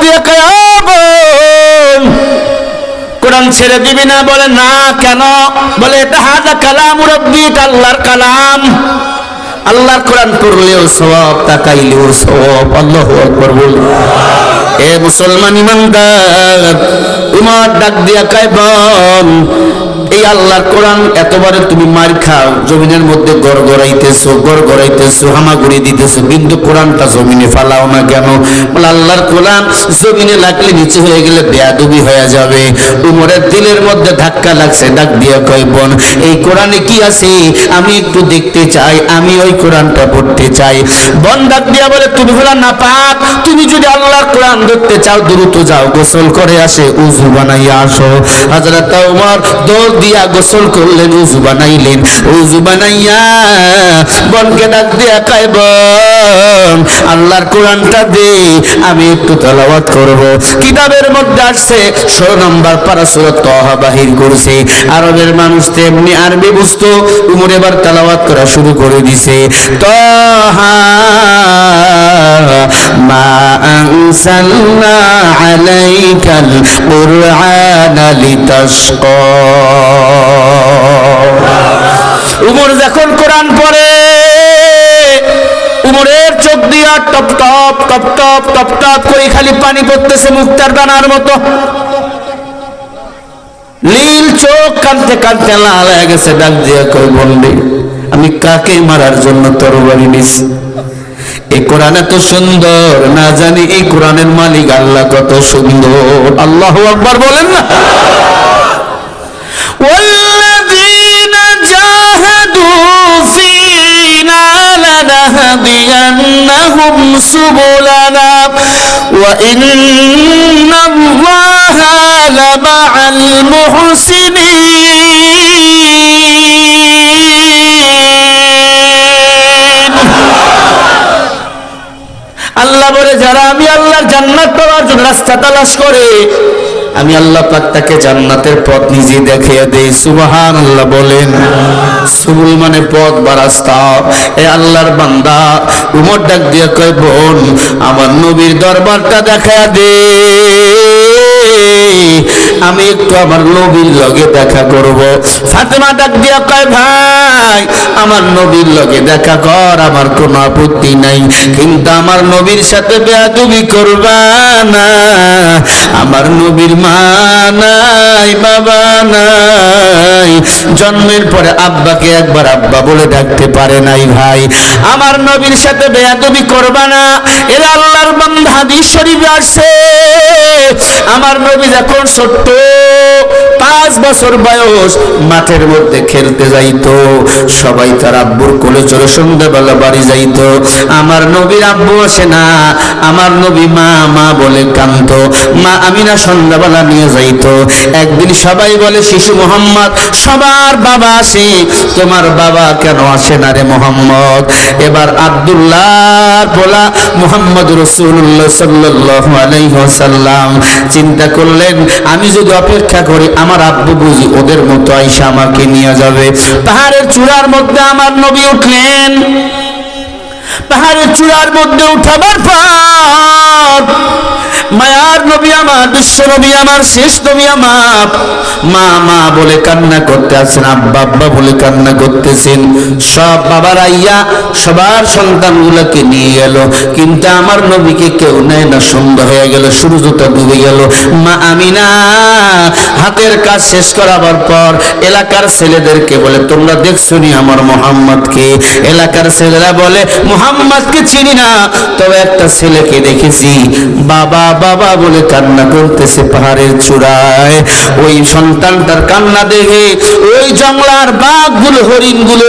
দিয়ে কয়, "ও কোরআন ছেড়ে দিবি না, বলে, না, কেন? বলে, এটা হাজা কালাম রব্বি আল্লাহর কালাম। আল্লাহর কোরআন পড়লেও সব তাকাইলেও সব আল্লাহ আকবার বল। এ মুসলমান ইমানদার, উমার ডাক দিয়া কয়, বোন এই আল্লাহর কোরআন এতবারে তুমি মার খাও, জমিনের মধ্যে গড় গড়াইতেছো গড় গড়াইতেছো হামাগুড়ি দিতেছো কিন্তু কোরআনটা জমিনে ফালাও না কেন? বলে আল্লাহর কোরআন জমিনে লাগলে নিচে হয়ে গেলে বেয়াদবি হয়ে যাবে। উমরের দিলের মধ্যে ধাক্কা লাগছে, ডাক দিয়া কয়, বোন, এই কোরআনে কি আছে? আমি একটু দেখতে চাই, আমি ওই কোরআনটা পড়তে চাই। বোন ডাক দিয়া বলে, তুমি হলা না পাক তুমি যদি আল্লাহর কোরআন ধরতে চাও, দ্রুত যাও, গোসল করে আসে, উজু বানাইয়া আসো। হাজরত উমর দৌড় দিয়া গোসল করলেন, উজু বানাইলেন। উজু বানাইয়া বনকে ডাক দিয়া বোন, আল্লাহর কোরআনটা দে, আমি একটু তেলাওয়াত করব। কিতাবের মধ্যে আসছে, ষোলো নম্বর পারা তহা বাহির করছে। আরবের মানুষ তেমনি আরবি বুঝতো, উমর এবার তেলাওয়াত করা শুরু করে দিছে। তহা মা আনসালনা আলাইকাল কুরআনা লিতাশকা। উমর যখন কোরআন পড়ে, উমরের চোখ দিয়া টপ টপ টপ টপ টপ টপ করে খালি পানি পড়তেছে মুক্তার দানার মতো। নীল চোখ কানতে কানতে লাল হয়ে গেছে, ডাক দিয়া কই বলবে আমি কাকে মারার জন্য তরবারি নিছি এই কোরআন এত সুন্দর, না জানি এই কোরআনের মালিক আল্লাহ কত সুন্দর। আল্লাহ আকবার বলেন না। والذين جاهدوا فينا لنهدينهم سبلنا وإن الله لمع المحسنين আল্লাহ বলে যারা আমি আল্লাহর জান্নাত পাওয়ার জন্য রাস্তা তালাশ করে আমি আল্লাহ পাক তাকে জান্নাতের পথ নিজে দেখিয়ে দেই সুবাহান আল্লাহ বলেন। সুবুল মানে পথ বা রাস্তা। এ আল্লাহর বান্দা, উমর ডাক দিয়ে কয়, বোন, আমার নবীর দরবারটা দেখা দে। আমি একটু আমার নবীর লগে দেখা করব। ফাতেমা ডাক দিয়া কয়, ভাই, আমার নবীর লগে দেখা কর, আমার কোনো আপত্তি নাই। কিন্তু আমার নবীর সাথে বেয়াদবি করবা না। আমার নবীর মা নাই, বাবা নাই। জন্মের পরে আব্বাকে একবার আব্বা বলে ডাকতে পারে নাই ভাই। আমার নবীর সাথে বেয়াদবি করবা না। এরা আল্লাহর বান্দা হাদিস শরীফে আছে আমার নবী যখন ছোট্ট পাঁচ বছর বয়স মাঠের মধ্যে খেলতে যাইতো। সবাই তার আব্বুর কোলে চলে সন্ধ্যাবেলা বাড়ি যাইতো। আমার নবীর আব্বু আসে না, আমার নবী মা মা বলে কান্ত মা আমিনা সন্ধ্যাবেলা নিয়ে যাইতো। একদিন সবাই বলে, শিশু মোহাম্মদ, সবার বাবা আসে। তোমার বাবা কেন আসে না রে মোহাম্মদ? এবার আব্দুল্লাহ বলা মোহাম্মদ রসুল্লাহ সাল্লাল্লাহু আলাইহি চিন্তা করলেন, আমি যদি অপেক্ষা করি আমার আব্বু বুঝি ওদের মতো আইসা আমাকে নিয়ে যাবে। পাহাড়ের চূড়ার মধ্যে আমার নবী উঠলেন। পাহাড়ের চূড়ার মধ্যে উঠাবার পর মায়ার নবী আমার, বিশ্ব নবী আমার, শেষ নবী আমার। মা মা বলে কান্না করতে আছেন আব্বা আব্বা বলে কান্না করতেছেন। সব বাবার আইয়া, সবার সন্তানগুলোকে নিয়ে গেল কিন্তু আমার নবীকে কেউ নেয় না সন্ধ্যা হয়ে গেল, সূর্যটা ডুবে গেল। মা আমিনা, হাতের কাজ শেষ করাবার পর এলাকার ছেলেদেরকে বলে, তোমরা দেখছ নি আমার মোহাম্মদকে? এলাকার ছেলেরা বলে, মোহাম্মদকে চিনি না। তবে একটা ছেলেকে দেখেছি, বাবা বাবা বলে কান্না করতেছে পাহাড়ের চূড়ায়। ওই সন্তানটার কান্না দেখে ওই জংলার বাঘগুলো, হরিণগুলো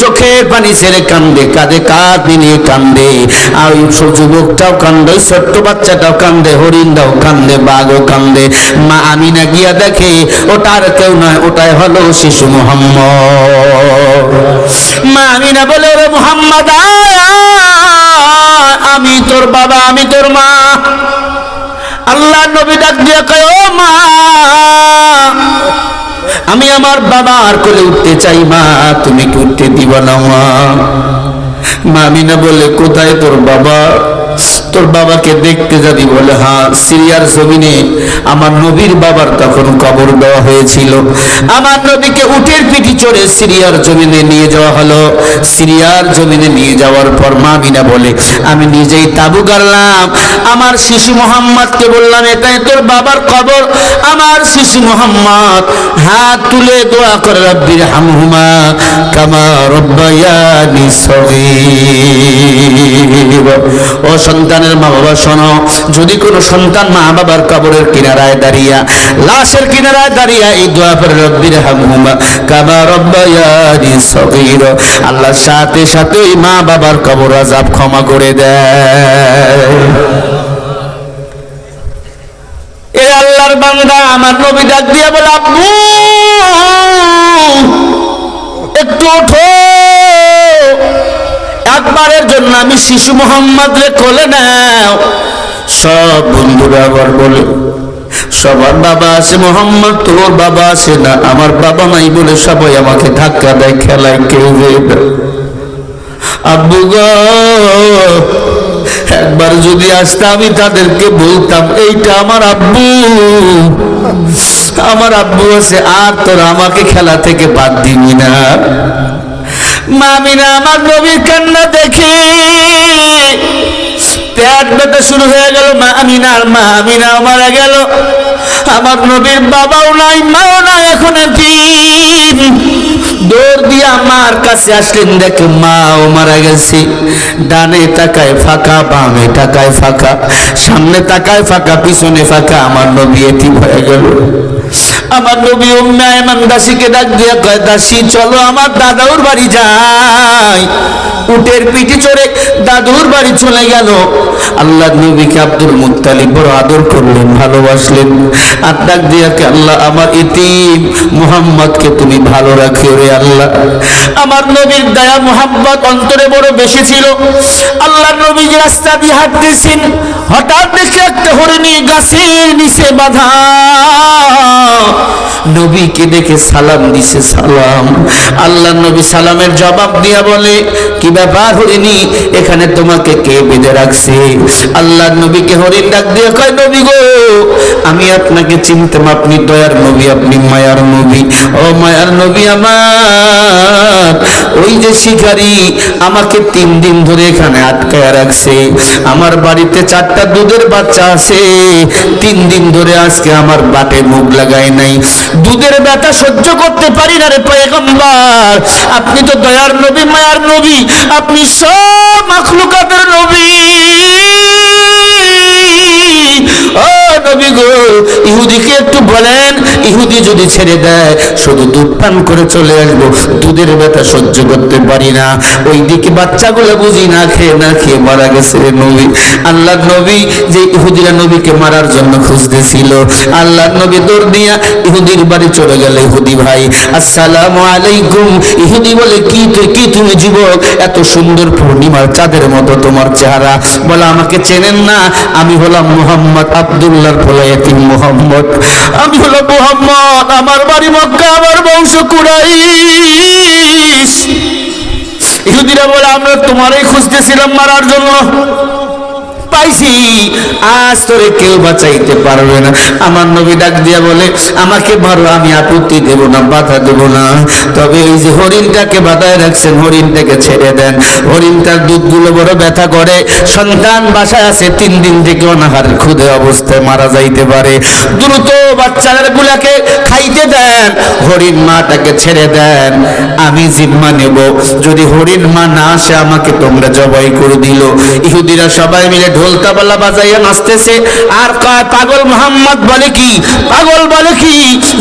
চোখের পানি ছেড়ে কান্দে, কাঁদে, কাঁদ নিয়ে কান্দে। আর ওই যুবকটাও কান্দে, ওই ছোট্ট বাচ্চাটাও কান্দে, হরিণটাও কান্দে, বাঘও কান্দে। মা আমিনা গিয়া দেখে, ওটা আর কেউ নয়, ওটাই হলো শিশু মোহাম্মদ। মা আমিনা বলে, ওরে মোহাম্মদ আমি তোর বাবা, আমি তোর মা। আল্লাহ নবী ডাক দিয়ে কয়, ও মা, আমি আমার বাবার কোলে উঠতে চাই, মা, তুমি কি উঠতে দিবা না, মা? মামিনা বলে, কোথায় তোর বাবা? তোর বাবাকে দেখতে যাবি বলে হ্যাঁ সিরিয়ার জমিনে আমার নবীর বাবার তখন কবর দেওয়া হয়েছিল। আমার নবীকে উটের পিঠি চড়ে সিরিয়ার জমিনে নিয়ে যাওয়া হলো। সিরিয়ার জমিনে নিয়ে যাওয়ার পর মা মিনা বলে, আমি নিজেই তাবু গাড়লাম। আমার শিশু মোহাম্মদকে বললাম, এটাই তোর বাবার কবর। আমার শিশু মোহাম্মদ, হাত তুলে দোয়া করে রব্বির হামহুমা, কামা রব্বায়ানি সগীর। ও সন্তানের মা বাবা, শোনো, যদি কোনো সন্তান মা বাবার কবরের কিনারায় দাঁড়িয়া, লাশের কিনারায় দাঁড়িয়া এই দোয়া করে, রব্বির হামহুমা কামা রব্বায়ানি সগীর আল্লাহ সাথে সাথে মা বাবার কবর আজাব ক্ষমা করে দেয়। এ আল্লাহর বান্দা, আমার নবী ডাক দিয়া বলে, আব্বু, একটু ওঠো একবারের জন্য আমি শিশু মোহাম্মদ রে কোলে নাও। সব বন্ধুরা আবার বলে, সবার বাবা আছে মোহাম্মদ, তোর বাবা আছে না, আমার বাবা নাই বলে সবাই আমাকে ধাক্কা দেয়, খেলায় কেউ আব্বু গো, একবার যদি আসতে আমি তাদেরকে বলতাম, এইটা আমার আব্বু আমার আব্বু আছে, আর তোরা আমাকে খেলা থেকে বাদ দিবি না। মামিনা আমার নবীর কান্না দেখে পেট ব্যথা শুরু হয়ে গেল, মা আমিনার মা আমিনাও মারা গেল। আমার নবীর বাবাও নাই, মাও নাই এখন দিন দৌড় দিয়ে আমার কাছে আসলেন, দেখে মাও মারা গেছে। ডানে তাকায় ফাঁকা, বামে তাকায় ফাঁকা, সামনে তাকায় ফাঁকা, পিছনে ফাঁকা, আমার নবী এটি হয়ে গেল। আমার নবী উম্মে আয়মান দাসীকে ডাক দিয়ে কয়, দাসী, চলো আমার দাদাউর বাড়ি যাই। উটের পিঠে চড়ে দাদুর বাড়ি চলে গেল। আল্লাহ নবীকে আব্দুল মুত্তালিব বড় আদর করলেন, ভালোবাসলেন। আর ডাক দিয়ে কে আল্লাহ, আমার ইতিম মুহাম্মদকে তুমি ভালো রাখিও রে আল্লাহ। আমার নবীর দয়া মুহাম্মদ অন্তরে বড় বেশি ছিল। আল্লাহ নবী রাস্তা দিয়ে হাঁটতেছেন, হঠাৎ দেখে একটা হরিণী গাছের নিচে বাঁধা। নবীকে দেখে সালাম দিছে, সালাম। আল্লাহ নবী সালামের জবাব দিয়া বলে, কি ব্যাপার হরিণী, এখানে তোমাকে কে বেঁধে রাখছে? আল্লাহ নবীকে হরিণ ডাক দিয়ে কয়, নবী গো, আমি আপনাকে চিনতাম আপনি দয়ার নবী, আপনি মায়ার নবী। ও মায়ার নবী আমার, ওই যে শিকারি আমাকে তিন দিন ধরে এখানে আটকায় রাখছে। আমার বাড়িতে চারটা দুধের বাচ্চা আছে, তিন দিন ধরে আজকে আমার বাটে মুখ লাগায় নাই। দুধের ব্যথা সহ্য করতে পারি না রে পয়গম্বর। আপনি তো দয়ার নবী, মায়ার নবী। আপনি সব মাখলুকাতের নবী। ইহুদিকে একটু বলেন, ইহুদি যদি ছেড়ে দেয়, শুধু দুধ পান করে চলে আসব, দুধের ব্যথা সহ্য করতে পারি না। ওই দিকে বাচ্চাগুলো বুঝি না খেয়ে না খেয়ে মারা গেছে নবী। আল্লাহ নবী যে ইহুদিরা নবীকে মারার জন্য খুঁজতেছিল আল্লাহ নবী দৌড় দিয়া ইহুদির বাড়ি চলে গেল, ইহুদি ভাই, আসসালামু আলাইকুম। ইহুদি বলে, কি তুই, কি তুমি যুবক? এত সুন্দর পূর্ণিমার চাঁদের মতো তোমার চেহারা। বলে, আমাকে চেনেন না, আমি হলাম মোহাম্মদ আব্দুল্লাহর ফলায়াতিম মোহাম্মদ। আমি হলো মোহাম্মদ, আমার বাড়ি মক্কা, আমার বংশ কুরাইশ। ইহুদিরা বলে, আমরা তোমারই খুঁজতেছিলাম মারার জন্য। পাইছি। আজ তোরে কেউ বাঁচাইতে পারবে না। আমার নবী ডাক দিয়া বলে, আমাকে মারো, আমি আপত্তি দেব না, বাধা দেব না। তবে এই যে হরিণটাকে বাধায় রাখছেন, হরিণটাকে ছেড়ে দেন। হরিণটার দুধগুলো বড় ব্যথা করে। সন্তান বাসায় আছে, তিন দিন থেকে অনাহার খুদে অবস্থায় মারা যাইতে পারে। দ্রুত বাচ্চাদের গুলাকে খাইতে দেন। হরিণ মাটাকে ছেড়ে দেন। আমি জিম্মা নেব। যদি হরিণ মা না আসে, আমাকে তোমরা জবাই করে দিল। ইহুদিরা সবাই মিলে ঢোল তাবলা বাজাইয়া নাচতেছে। আর কয়, পাগল মোহাম্মদ বলে কি? পাগল বলে কি?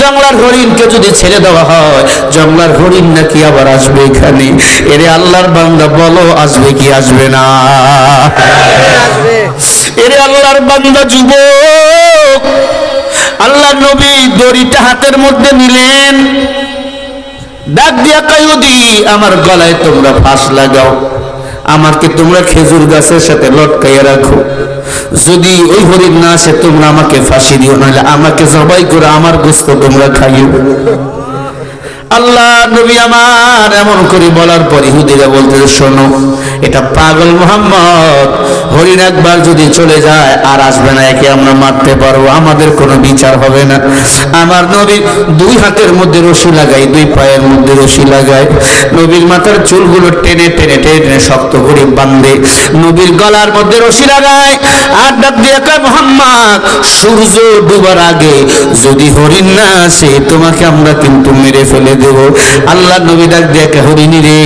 জংলার হরিণকে যদি ছেড়ে দেওয়া হয় জংলার হরিণ নাকি আবার আসবে এখানে? এরে আল্লাহর বান্দা বলো, আসবে কি আসবে না? এরে আল্লাহর বান্দা যুবক, আল্লাহ নবী দড়িটা হাতের মধ্যে নিলেন। ডাক দিয়া কায়ুদি আমার গলায় তোমরা ফাঁস লাগাও। আমাকে তোমরা খেজুর গাছের সাথে লটকাইয়া রাখো। যদি ওই হরিণ না আসে, তোমরা আমাকে ফাঁসি দিও, নাহলে আমাকে জবাই করে আমার গোস্ত তোমরা খাইও। আল্লাহ নবী আমার এমন করে বলার পর ইহুদিরা বলতেছে, শোনো, এটা পাগল মোহাম্মদ। হরিণ একবার যদি চলে যায়, আর আসবে না, একে আমরা মারতে পারব। আমাদের কোনো বিচার হবে না। আমার নবী দুই হাতের মধ্যে রশি লাগাই, দুই পায়ের মধ্যে রশি লাগায় নবীর মাথার চুলগুলো টেনে টেনে টেনে টেনে শক্ত করে বান্ধে নবীর গলার মধ্যে রশি লাগায় আর ডাক দিয়ে কয়, মোহাম্মদ, সূর্য ডুবার আগে যদি হরিণ না আসে, তোমাকে আমরা কিন্তু মেরে ফেলে দেব। আল্লাহ নবী ডাক রে,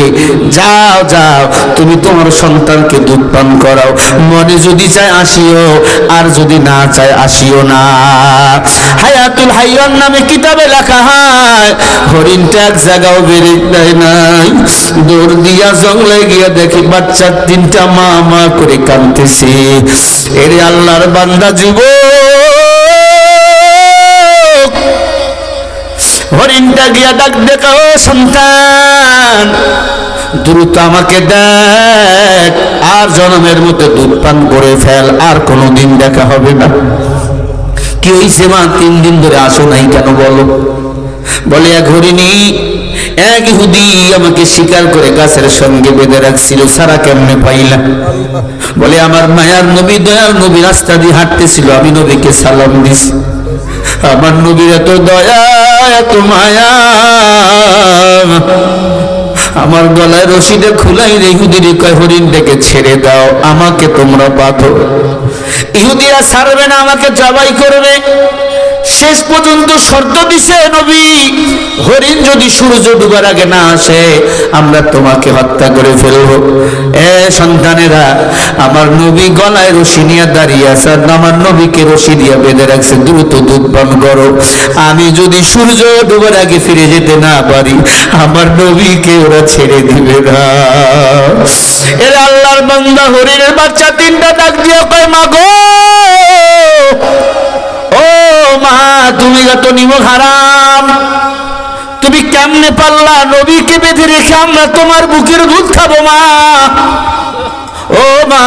যাও যাও, তুমি তোমার সন্তানকে দুধ পান করাও। মনে যদি চায় আসিও, আর যদি না চায় আসিও না। হায়াতুল নামে কিতাবে লেখা হয়, হরিণটা এক জায়গাও বেড়ে দেয় নাই। দৌড় দিয়া জঙ্গলে গিয়া দেখি বাচ্চার তিনটা মা মা করে কাঁদতেছে। এরে আল্লাহর বান্দা জীব হরিণটা গিয়া ডাক দেখা সন্তান, দ্রুত আমাকে দেখ, আর জনমের মধ্যে দুধ পান করে ফেল, আর কোনোদিন দেখা হবে না। কি হইছে মা, তিন দিন ধরে আসো নাই কেন বলো? বলে, এক হরিণী, এক ইহুদি আমাকে শিকার করে গাছের সঙ্গে বেঁধে রাখছিল, সারা কেমনে পাইলাম বলে, আমার মায়ার নবী দয়ার নবী রাস্তা দিয়ে হাঁটতেছিল, আমি নবীকে সালাম দিছি। আমার নবীর এত দয়া, এত মায়া। আমার গলায় রশিদে খুলাই ইহুদির কয় ডেকে ছেড়ে দাও, আমাকে তোমরা বাঁধো ইহুদিরা ছাড়বে না, আমাকে জবাই করবে। শেষ পর্যন্ত শর্ত দিছে নবী। হরিণ যদি সূর্য ডুবার আগে না আসে, আমরা তোমাকে হত্যা করে ফেলব। এ সন্তানেরা, আমার নবী গলায় রশি নিয়ে দাঁড়িয়ে আছে আমার নবীকে রশি দিয়ে বেঁধে রাখছে। দ্রুত দুধ পান করো। আমি যদি সূর্য ডুবার আগে ফিরে যেতে না পারি, আমার নবীকে ওরা ছেড়ে দিবে না। এর আল্লাহর বান্দা, হরিণের বাচ্চা, তিনটা ডাক দিয়ে কয় মা গো ও মা, তুমি এত নিমক হারাম। তুমি কেমনে পারলা? নবীকে বেঁধে রেখে আমরা তোমার বুকের দুধ খাব, মা। ও মা,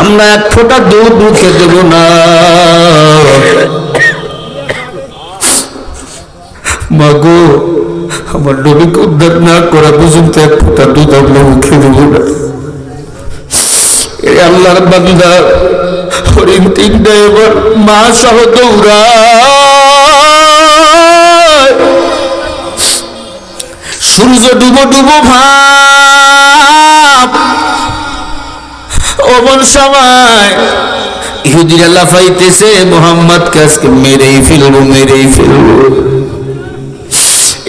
আমরা এক ফোঁটা দুধ মুখে দেব না। মাগো আমার নবীকে উদ্ধার না করা পর্যন্ত এক ফোঁটা দুধ আমরা মুখে দেব না। আল্লাহর বান্দা হরিণ তিনটা এবার মা সহ দৌড়ায়। সূর্য ডুবো ডুবো ভাব। অমন সময় ইহুদিরা লাফাইতেছে মোহাম্মদ আজকে মেরেই ফেলব মেরেই ফেলব।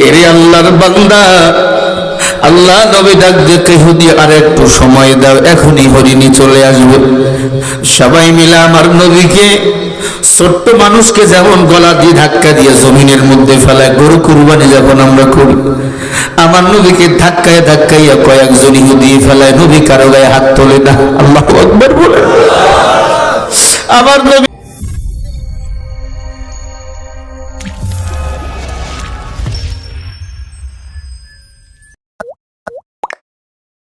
এরে আল্লাহর বান্দা আল্লাহ নবী ডাক দেখে হুদি আর একটু সময় দাও, এখনই হরিণী চলে আসবে। সবাই মিলে আমার নবীকে, ছোট্ট মানুষকে যেমন গলা দিয়ে ধাক্কা দিয়ে জমিনের মধ্যে ফেলায়, গরু কুরবানি যখন আমরা করি, আমার নবীকে ধাক্কায় ধাক্কাইয়া কয়েকজন ইহুদি ফেলায়, নবী কারও গায়ে হাত তোলে না। আল্লাহ আকবার বলে। আমার নবী